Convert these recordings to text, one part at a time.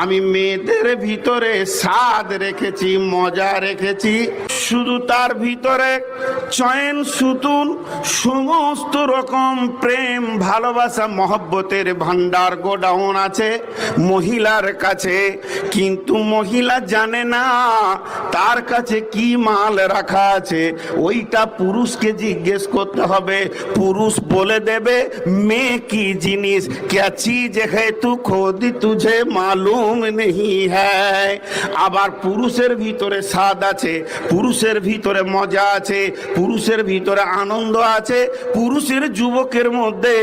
আমি মেয়েদের ভিতরে স্বাদ রেখেছি মজা রেখেছি। শুধু তার ভিতরে চয়ন সুতুন সমস্ত রকম প্রেম ভালোবাসা মহব্বতের ভান্ডার গোডাউন আছে মহিলার কাছে কিন্তু মহিলা জানে না তার কাছে কি মাল রাখা আছে ওইটা পুরুষকে জিজ্ঞেস করতে হবে পুরুষ বলে দেবে মেয়ে কি জিনিস क्या चीज है तू खुद तुझे मालूम नहीं है আবার পুরুষের ভিতরে স্বাদ আছে পুরুষের ভিতরে মজা আছে, পুরুষের ভিতরে আনন্দ আছে, পুরুষের যুবকের মধ্যে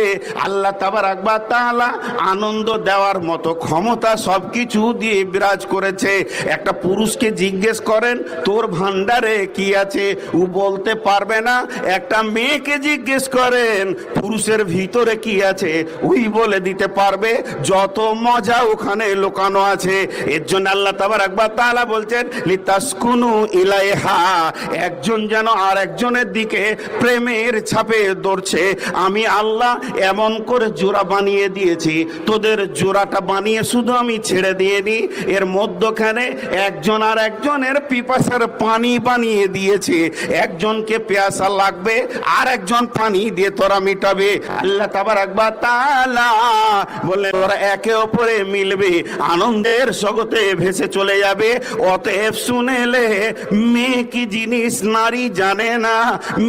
আল্লাহ তাবার আকবার তাআলা আনন্দ দেওয়ার মতো ক্ষমতা সবকিছু দিয়ে বিরাজ করেছে। একটা পুরুষকে জিজ্ঞেস করেন, তোর ভান্ডারে কি আছে? ও বলতে পারবে না। একটা মেয়েকে জিজ্ঞেস করেন, পুরুষের ভিতরে কি আছে? ওই বলে দিতে পারবে, যত মজা ওখানে লোকানো আছে। এর জন্য আল্লাহ তাবার একবার তাআলা বলছেন, লিতাসকুনু ইলাইহা একজন যেন আর একজনের দিকে প্রেমের ছাপে দৌড়ছে আমি আল্লাহ এমন করে জোড়া বানিয়ে দিয়েছি, তোদের জোড়াটা বানিয়ে শুধু আমি ছেড়ে দিয়ে দিই এর মধ্যখানে একজন আর একজনের পিপাসার পানি বানিয়ে দিয়েছে। একজনকে পেয়াসা লাগবে, আর একজন পানি দিয়ে তোরা মিটাবে। আল্লাহ তাবার একবার তালা বলে তোরা একে অপরে মিলবে, আনন্দের জগতে ভেসে চলে যাবে। অতএব শুনেলে মেয়ে কি জিনিস নারী জানে না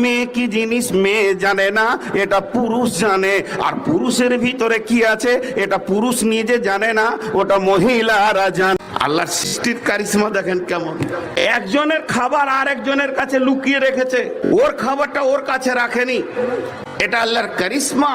মেয়ে কি জিনিস মেয়ে জানে না এটা পুরুষ জানে। আর পুরুষের ভিতরে কি আছে এটা পুরুষ নিজে জানে না ওটা মহিলারা জানে। আল্লাহর সৃষ্টির কারিশমা দেখেন কেমন। একজনের খাবার আর একজনের কাছে লুকিয়ে রেখেছে ওর খাবারটা ওর কাছে রাখেনি। এটা আল্লাহর কারিশমা।